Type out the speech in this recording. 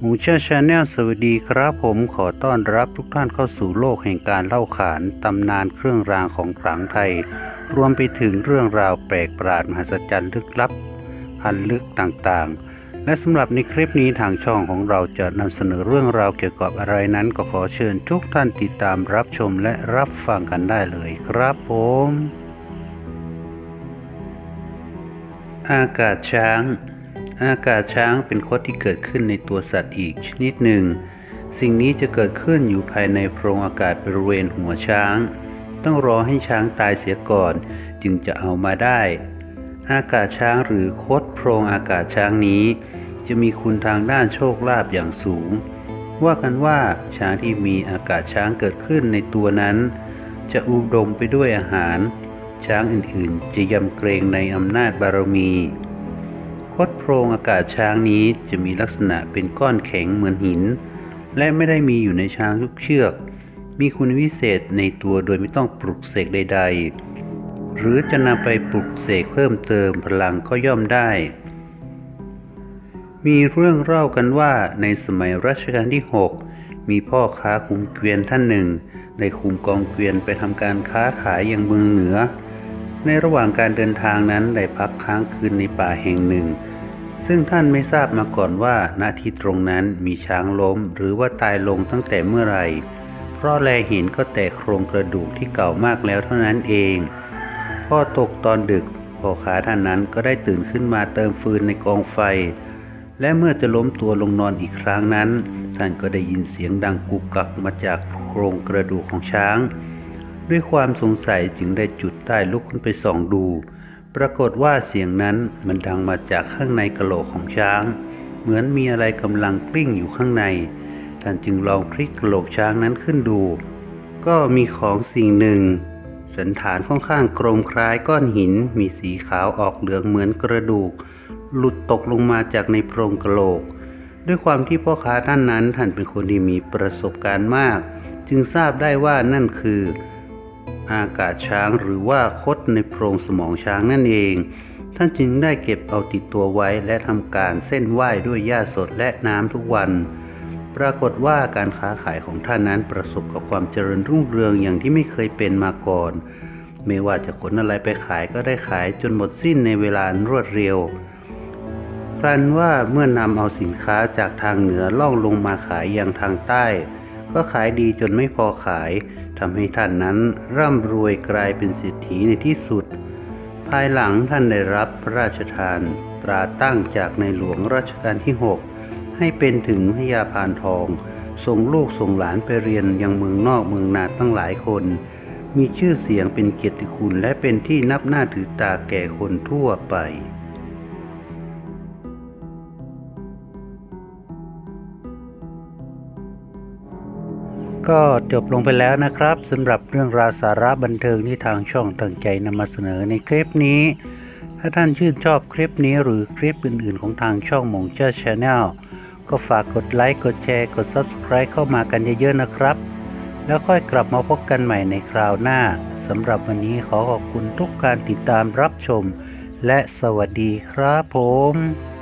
หมูเชื่อชาแนลสวัสดีครับผมขอต้อนรับทุกท่านเข้าสู่โลกแห่งการเล่าขานตำนานเครื่องรางของขลังไทย รวมไปถึงเรื่องราวแปลกประหลาดมหัศจรรย์ลึกลับพันลึกต่างๆ และสำหรับในคลิปนี้ทางช่องของเราจะนำเสนอเรื่องราวเกี่ยวกับอะไรนั้นก็ขอเชิญทุกท่านติดตามรับชมและรับฟังกันได้เลยครับผม อากาศช้าง อากาศช้างเป็นคดที่เกิดขึ้นในตัวสัตว์อีกชนิดหนึ่ง สิ่งนี้จะเกิดขึ้นอยู่ภายในโพรงอากาศบริเวณหัวช้าง ต้องรอให้ช้างตายเสียก่อน จึงจะเอามาได้ อากาศช้างหรือคดโพรงอากาศช้างนี้ จะมีคุณทางด้านโชคลาภอย่างสูง ว่ากันว่าช้างที่มีอากาศช้างเกิดขึ้นในตัวนั้น จะอุดมไปด้วยอาหาร ช้างอื่นๆ จะยำเกรงในอำนาจบารมี คดโพรงอากาศช้างนี้จะมีลักษณะเป็นก้อนแข็งเหมือนหิน และไม่ได้มีอยู่ในช้างทุกเชือก มีคุณวิเศษในตัวโดยไม่ต้องปลุกเสกใด ๆ หรือจะนำไปปลุกเสกเพิ่มเติมพลังก็ย่อมได้ มีเรื่องเล่ากันว่าในสมัยรัชกาลที่ 6 มีพ่อค้าคุมเกวียนท่านหนึ่งได้คุมกองเกวียนไปทำการค้าขายยังเมืองเหนือ ในระหว่างการเดินทางนั้นได้พักค้างคืนในป่าแห่งหนึ่ง ซึ่งท่านไม่ทราบมาก่อนว่าณที่ตรงนั้นมีช้างล้มหรือว่าตายลงตั้งแต่เมื่อไหร่ เพราะแลเห็นก็แต่โครงกระดูกที่เก่ามากแล้วเท่านั้นเองพอตกตอนดึกพ่อค้าท่านนั้นก็ได้ตื่นขึ้นมาเติมฟืนในกองไฟ และเมื่อจะล้มตัวลงนอนอีกครั้งนั้น ท่านก็ได้ยินเสียงดังกุกกักมาจากโครงกระดูกของช้าง ด้วยความสงสัยจึงได้จุดใต้ลุกขึ้นไปส่องดู ปรากฏว่าเสียงนั้นมันดังมาจากข้างในกระโหลกของช้าง เหมือนมีอะไรกำลังกลิ้งอยู่ข้างใน ท่านจึงลองพลิกกระโหลกช้างนั้นขึ้นดู ก็มีของสิ่งหนึ่ง สันฐานค่อนข้างกลมคล้ายก้อนหิน มีสีขาวออกเหลืองเหมือนกระดูก หลุดตกลงมาจากในโพรงกระโหลก ด้วยความที่พ่อค้าท่านนั้นท่านเป็นคนที่มีประสบการณ์มาก จึงทราบได้ว่านั่นคือ อากาศช้างหรือว่าคดในโพรงสมองช้างนั่นเอง ท่านจึงได้เก็บเอาติดตัวไว้และทำการเส้นไหว้ด้วยหญ้าสดและน้ำทุกวัน ปรากฏว่าการค้าขายของท่านนั้นประสบกับความเจริญรุ่งเรืองอย่างที่ไม่เคยเป็นมาก่อน ไม่ว่าจะขนอะไรไปขายก็ได้ขายจนหมดสิ้นในเวลารวดเร็วครั้นว่าเมื่อนำเอาสินค้าจากทางเหนือล่องลงมาขายยังทางใต้ ก็ขายดีจนไม่พอขาย ทำให้ท่านนั้นร่ำรวยกลายเป็นเศรษฐีในที่สุด ภายหลังท่านได้รับพระราชทานตราตั้งจากในหลวงรัชกาลที่ 6 ให้เป็นถึงพญาพานทองส่งลูกส่งหลานไปเรียนยังเมืองนอกเมืองนาตั้งหลายคน มีชื่อเสียงเป็นเกียรติคุณและเป็นที่นับหน้าถือตาแก่คนทั่วไป ก็จบลงไปแล้วนะครับสำหรับเรื่องราวสาระบันเทิงที่ทางช่องตั้งใจนำมาเสนอในคลิปนี้ ถ้าท่านชื่นชอบคลิปนี้หรือคลิปอื่น ๆ ของทางช่องมงเจ้าชาแนลก็ฝากกดไลค์กดแชร์กด Subscribe เข้ามากันเยอะ ๆ นะครับ แล้วค่อยกลับมาพบกันใหม่ในคราวหน้าสำหรับวันนี้ขอขอบคุณทุกการติดตามรับชม และสวัสดีครับผม